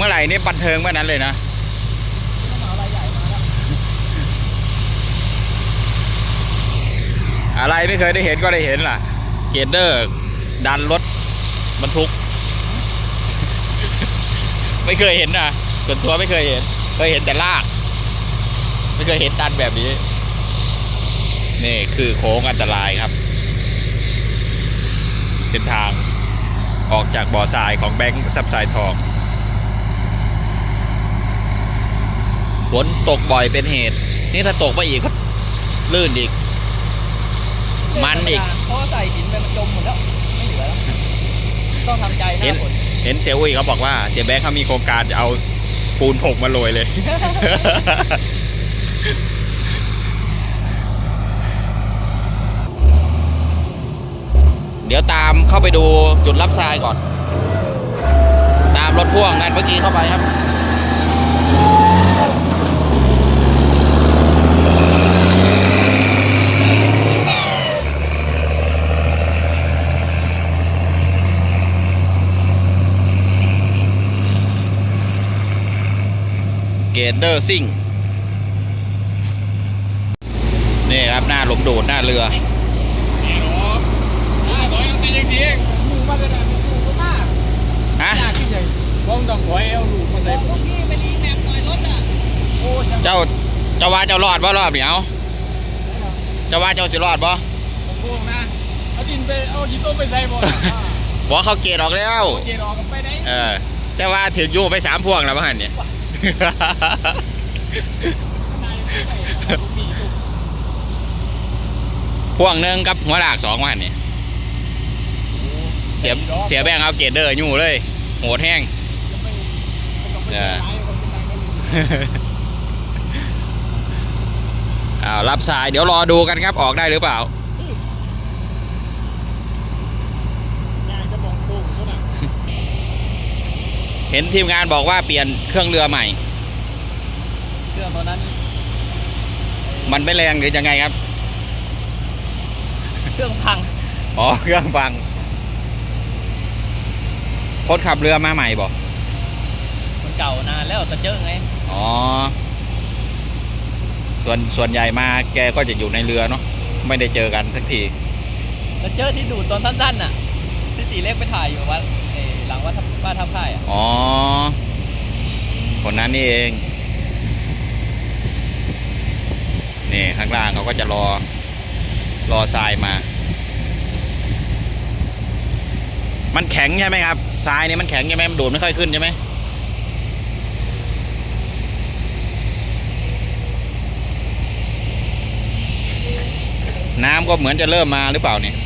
เมื่อไหร่นี่บันเทิงเมื่อนั้นเลยนะอะไรไม่เคยได้เห็นก็ได้เห็นล่ะ เกรดเดอร์ ดันรถบรรทุก ไม่เคยเห็นนะส่วนตัวไม่เคยเห็น เคยเห็นแต่ลาก ไม่เคยเห็นดันแบบนี้ นี่คือโค้งอันตรายครับเส้นทางออกจากบ่อทรายของแบงค์ซับไซทอง ฝนตกบ่อยเป็นเหตุ นี่ถ้าตกไปอีกก็ลื่นอีก มันอีก เพราะว่าใส่หินไปมันจมหมดแล้ว ไม่เหลือแล้ว ต้องทำใจเห็ห้านคนเห็นเสียอุ้ยเขาบอกว่าเสียแบงค์เขามีโครงการจะเอาปูนผงมาโรยเลย เดี๋ยวตามเข้าไปดูจุดรับทรายก่อน ตามรถพ่วงกันเมื่อกี้เข้าไปครับ เกตเดอร์ซิ่งนี่ครับหน้าหลมดูดหน้าเรือนี่หรออ่าบอกยังตียังตีเองลูกมาได้แล้วลูกก็มาฮะยากขึ้นใหญ่บ้องต้องหอยเอาลูกมาใส่พวกพี่ไปรีแมปหน่อยรถอะโอ้ยยังเจ้าเจ้าว่าเจ้ารอดบ่รอบเดียวเจ้าว่าเจ้าสิรอดบ่ผมโกงนะเอาดินไปเอาหินโต้ไปใส่หมดบอกเขาเกตออกแล้วโอเครอกันไปได้เออแต่ว่าถึงอยู่ไปสามพวงแล้วบ้านเนี่ย พวงหนึ่งกับหัวหลากสองวันเนี่ยเสียเสียแบงค์เอาเกตเดอร์อยู่เลย โหดแห้งเอออ้าวรับสายเดี๋ยวรอดูกันครับออกได้หรือเปล่า จะมองโค้งเขาหนัก เห็นทีมงานบอกว่าเปลี่ยนเครื่องเรือใหม่ เครื่องตัวนั้น มันไม่แรงหรือยังไงครับ เครื่องพัง อ๋อ เครื่องฟัง คนขับเรือมาใหม่บอกมันเก่านานแล้วแต่เจอไง อ๋อ ส่วนส่วนใหญ่มาแกก็จะอยู่ในเรือเนาะ ไม่ได้เจอกันสักทีแต่เจอที่ดูดตอนสั้นๆน่ะที่ตีเล็กไปถ่ายอยู่วัดเอ่อ หลังวัดทับบ้านทับค่ายอะอ๋อ คนนั้นนี่เอง นี่ข้างล่างเขาก็จะรอ รอทรายมา มันแข็งใช่ไหมครับ ทรายนี่มันแข็งใช่ไหมมันดูดไม่ค่อยขึ้นใช่ไหมน้ำก็เหมือนจะเริ่มมาหรือเปล่าเนี่ย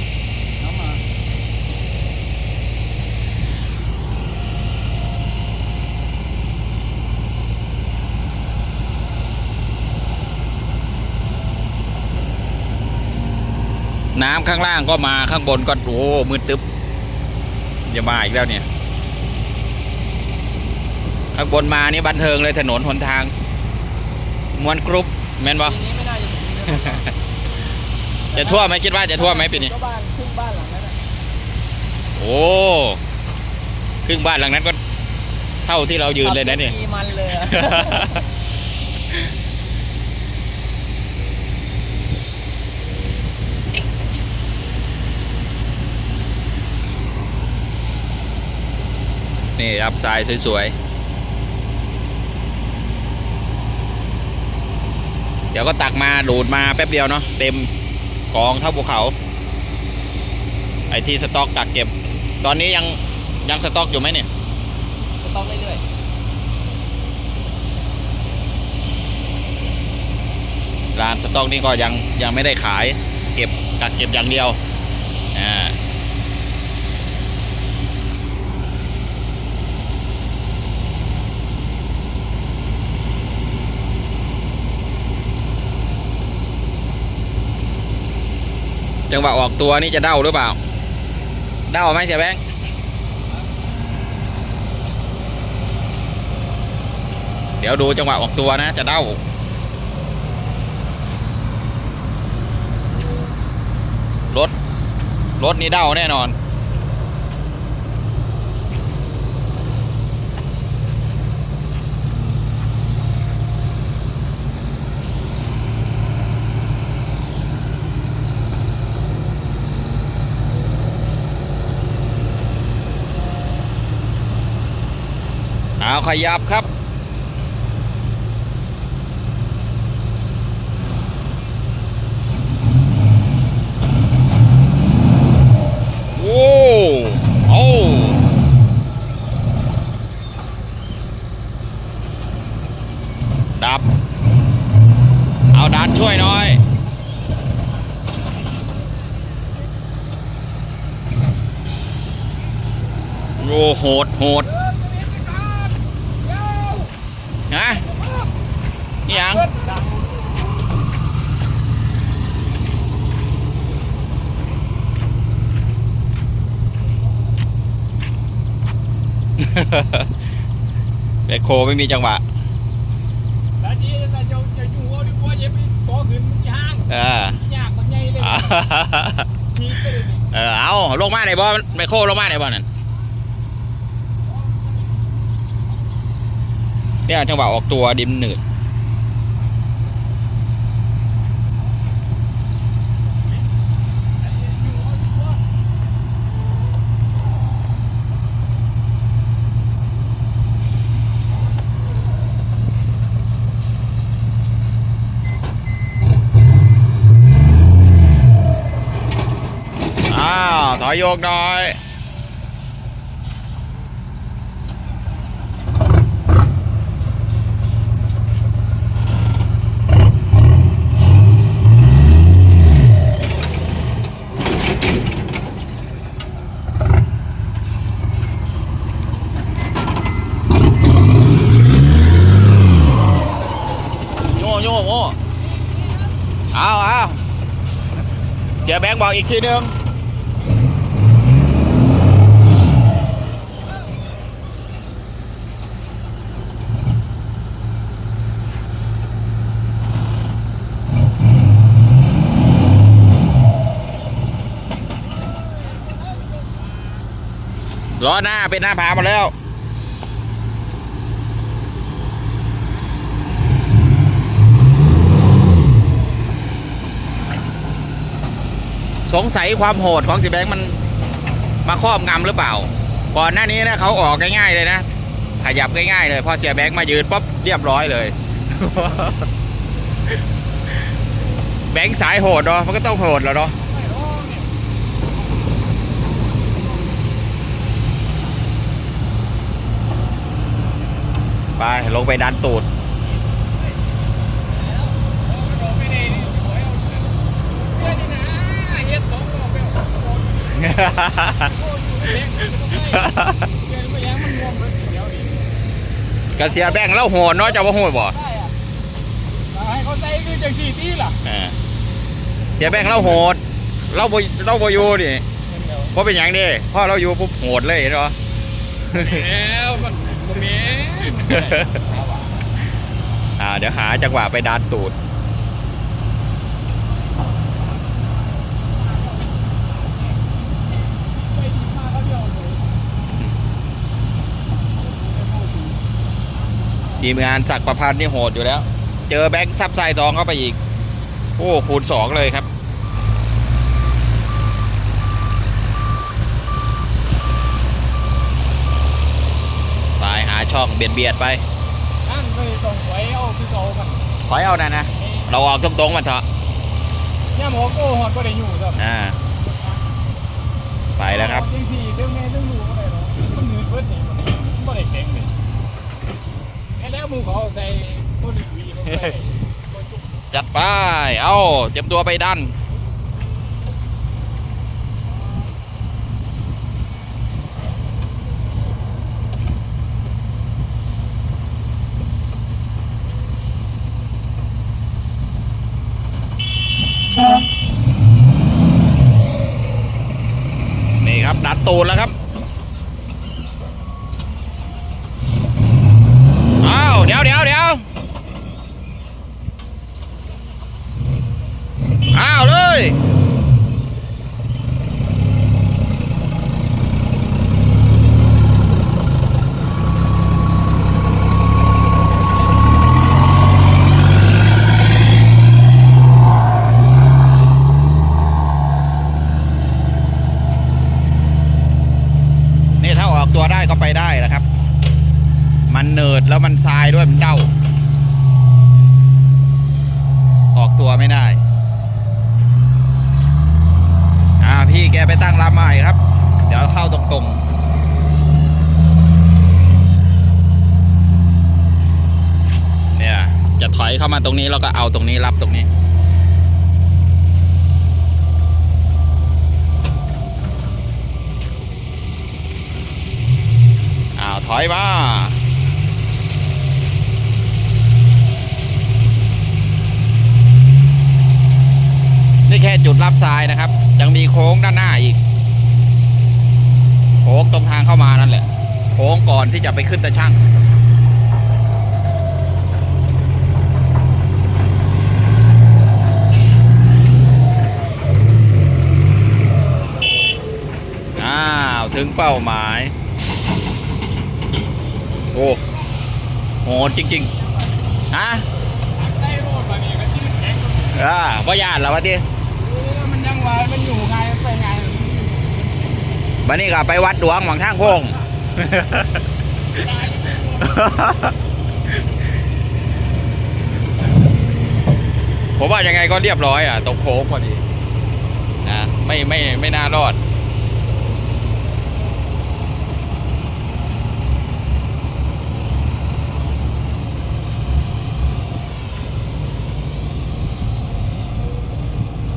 น้ำข้างล่างก็มาข้างบนก็โอ้มืดตึ๊บอย่ามาอีกแล้วเนี่ย ข้างบนมานี่บันเทิงเลยถนนหนทางมวนกรุ๊ปแม่นบ่ปีนี้ไม่น่าจะถึงเลยจะท่วมไหมคิดว่าจะท่วมไหมปีนี้ก็บ้านครึ่งบ้านหลังนั้นน่ะโอ้ครึ่งบ้านหลังนั้นก็เท่าที่เรายืนเลยนะเนี่ยมีมันเลย อะนี่รับทรายสวยๆ เดี๋ยวก็ตักมาดูดมาแป๊บเดียวเนาะเต็มกองเท่าภูเขา ไอที่สต็อกกักเก็บ ตอนนี้ยังยังสต็อกอยู่ไหมเนี่ยก็ต้องเรื่อยร้านสต็อกนี่ก็ยังยังไม่ได้ขาย เก็บกักเก็บอย่างเดียวอ่า จังหวะออกตัวนี่จะเด้าหรือเปล่า เด้าไหมเสียแบงค์เดี๋ยวดูจังหวะออกตัวนะ จะเด้ารถรถนี้เด้าแน่นอน ขยับครับ โอ้โอ้ดับ เอาดันช่วยหน่อยโอ้โหดโหดฮะนี่ยัง แบคโคไม่มีจังหวะแล้วนี่จะจะจะอยู่หัวดีกว่าอย่าไปก่อขึ้นมันยางเออยากมันใหญ่เลยอ่าทีก็เลยนี่เออเอาลงมาไหนบอลแบคโคลงมาไหนบอลนั่นเนี่ยจังหวะออกตัวดิมหนืด อ้ ถอยโยกหน่อยโย่โย่โย่เอาเอาเสียแบงค์บอกอีกทีนึง ล้อหน้าเป็นหน้าผาหมดแล้ว สงสัยความโหดของจีแบงค์มันมาครอบงำหรือเปล่า ก่อนหน้านี้นะเขาออกง่ายๆเลยนะขยับง่ายๆเลยพอเสียแบงค์มายืนปุ๊บเรียบร้อยเลย แบงค์สายโหดเนาะมันก็ต้องโหดแล้วเนาะ ไปลงไปดันตูดไม่ได้นี่โอ้ยเอาเพื่อนนี่นะเฮ็ดสองรอบแล้วโอ้ยโอ้ยเล็กเกินไปยังมันงวมเลยเดี๋ยวนี้กระเสียแบงค์เล่าโหดเนาะจะว่าโหดบ่ได้อะให้เขาใจคือจังสี่ตีล่ะเออเสียแบงค์เล่าโหดเล่าบ่เล่าบ่อยู่นี่เพราะเป็นอย่างนี้พ่อเราอยู่ปุ๊บโหดเลยเนาะแล้วมัน บ่แม่นอ่าเดี๋ยวหาจังหวะไปดันตูด ทีมงานศักประพันธ์นี่โหดอยู่แล้ว เจอแบงค์ซับไซทองเข้าไปอีก โอ้คูณสองเลยครับ ไปหา ช่องเบียดเบียดๆไปนั่นเลยต้องไว้เอาคือเอากันถอยเอานะนะเราออกตรงๆมันเถอะย่าหมอโก้ฮอดก็ได้อยู่ครับอ่าไปแล้วครับจังสี่เรื่องแม่เรื่องลูกก็ได้หรอกมันมือเบิดนี่มันบ่ได้เต็งนี่แค่แล้วมึงขอใส่คนดีๆมันไปบ่จุกจัดไป เอาเตรียมตัวไปดัน ครับดัดตูนแล้วครับ อ้าว เดี๋ยวเดี๋ยวเดี๋ยวอ้าวเลย ดแล้ว มันทรายด้วยมันเด้า ออกตัวไม่ได้ อ่าพี่แกไปตั้งลำใหม่ครับ เดี๋ยวเข้าตรงๆเนี่ยจะถอยเข้ามาตรงนี้แล้วก็เอาตรงนี้รับตรงนี้ อ้าว ถอยมา นี่แค่จุดรับทรายนะครับ ยังมีโค้งด้านหน้าอีก โค้งตรงทางเข้ามานั่นแหละ โค้งก่อนที่จะไปขึ้นตะช่างอ้าว ถึงเป้าหมาย โอ้โหดจริง ๆ ฮะใกล้โรดมานี่ก็ชื่อแข็งอ่าว่ายานแล้ววะทีมันยัง ไหวมันอยู่ไงไปไงบันนี้ก็ไปวัดดวงหวังทางโพงผมว่ายังไงก็เรียบร้อยอะตรงโค้งพอดีนะไม่ไม่ไม่น่ารอด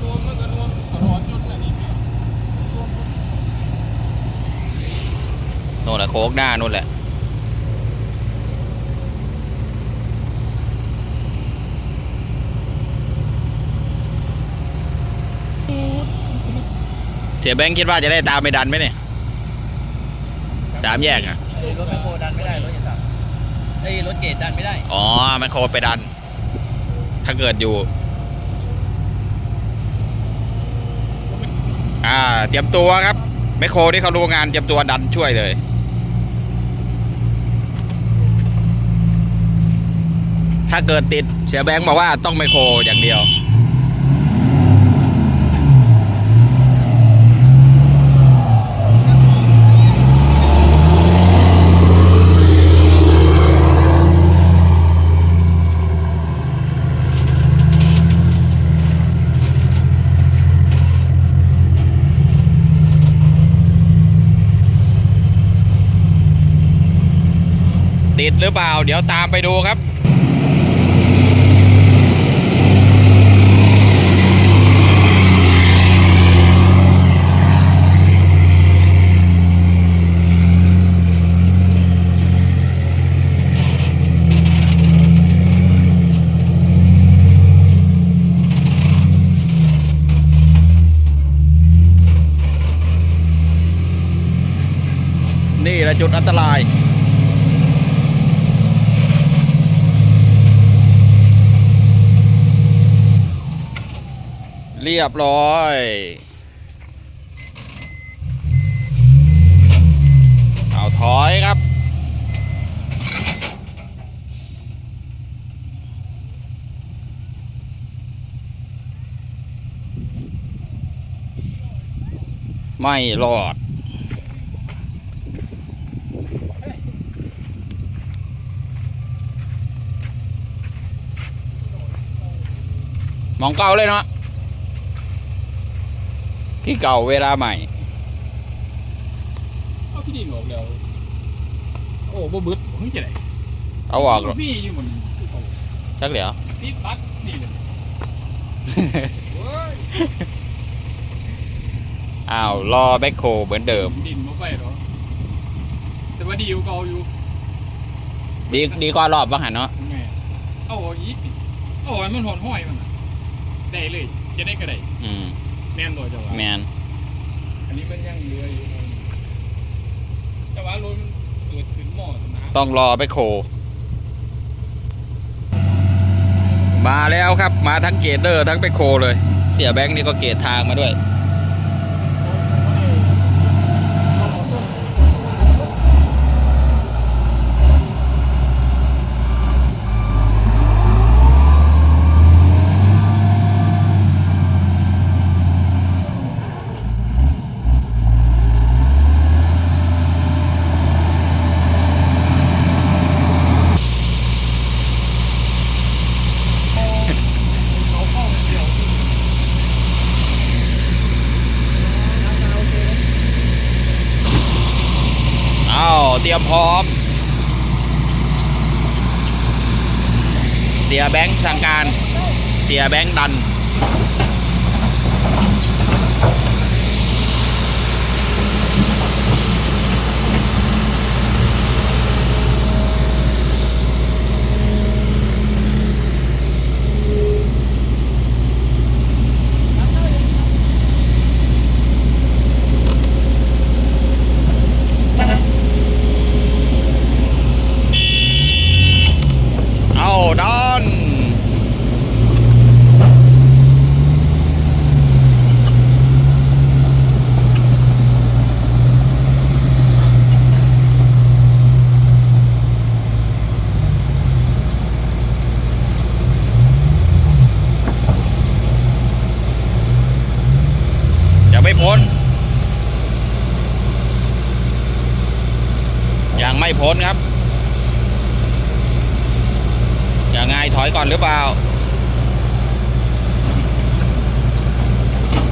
รวมมันก็รวมตลอดจนอันนี้เนี่ยรวม โน่นแหละโค้งหน้านู่นแหละเสียแบงค์คิดว่าจะได้ตามไปดันไหมเนี่ยสามแยกอะไอ้รถแมคโครดันไม่ได้รถอย่าสั่งไอ้รถเกรดดันไม่ได้ อ๋อมันโคไปดัน ถ้าเกิดอยู่ อ่า เตรียมตัวครับแมคโครที่เขารู้งานเตรียมตัวดันช่วยเลย ถ้าเกิดติดเสียแบงค์บอกว่าต้องไมโครอย่างเดียว ติดหรือเปล่า เดี๋ยวตามไปดูครับ จุดอันตราย เรียบร้อยเอาถอยครับไม่รอด มองเก่าเลยเนาะที่เก่าเวลาใหม่เอาที่ดินออกแล้วโอ้บ่เบึดผมจะไหนเอาออกหรอพี่อยู่หมดที่เขาจักเหลียวติดบัตรนี่เลยเว้ยอ้าวรอแบ็คโคเหมือนเดิม ดินมาไปหรอแต่ว่าดีอยู่เก่าอยู่ดีดีกว่ารอบว่าหันเนาะไงเอาออกอีกดิเอาออกให้มันหอนห้อยมันน่ะ ได้เลยจะได้ก็ได้อืมแม่นตัวจะว่าแมนอันนี้มันยังเหลืออยู่แต่ว่ารถมันเกิดขึ้นหม้อตรงน้ต้องรอแบ็คโค มาแล้วครับมาทั้งเกตเดอร์ทั้งแบ็คโคเลย เสียแบงค์นี่ก็เกตทางมาด้วย ยมพร้อม เสียแบงค์สั่งการ เสียแบงค์ดัน เอาดัน ยังไม่พ้น ยัง ไม่พ้นครับยังไงถอยก่อนหรือเปล่า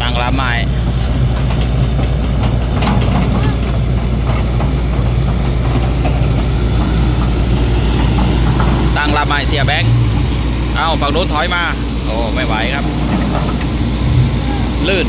ตั้งลำใหม่ตั้งลำใหม่เสียแบงค์เอาฝั่งโน้นถอยมา โอ้ ไม่ไหวครับ ลื่น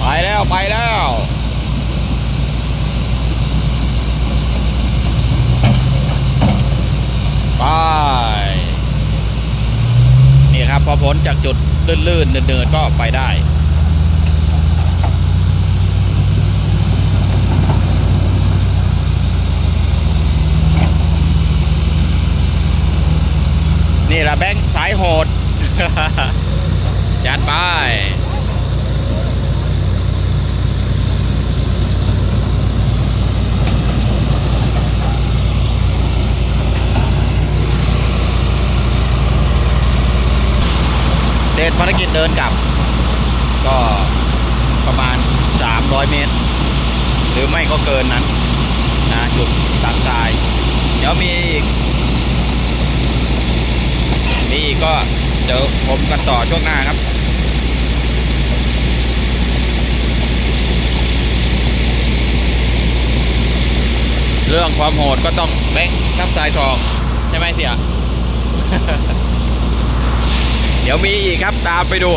ไปแล้วไปแล้ว ไป นี่ครับ พ้นจากจุดลื่นๆเนินๆก็ไปได้นี่แหละแบงค์สายโหด จัดไป เส ร็จภารกิจเดินกลับ ก็ประมาณ 300 เมตร หรือไม่ก็เกินนั้นนะจุดตักทราย เดี๋ยวมีอีกมีอีกก็เดี๋ยวผมกันต่อช่วงหน้าครับเรื่องความโหดก็ต้องแบงค์ซับสายทอง ใช่ไหมเสีย ดี๋ยวมีอีกครับตามไปดู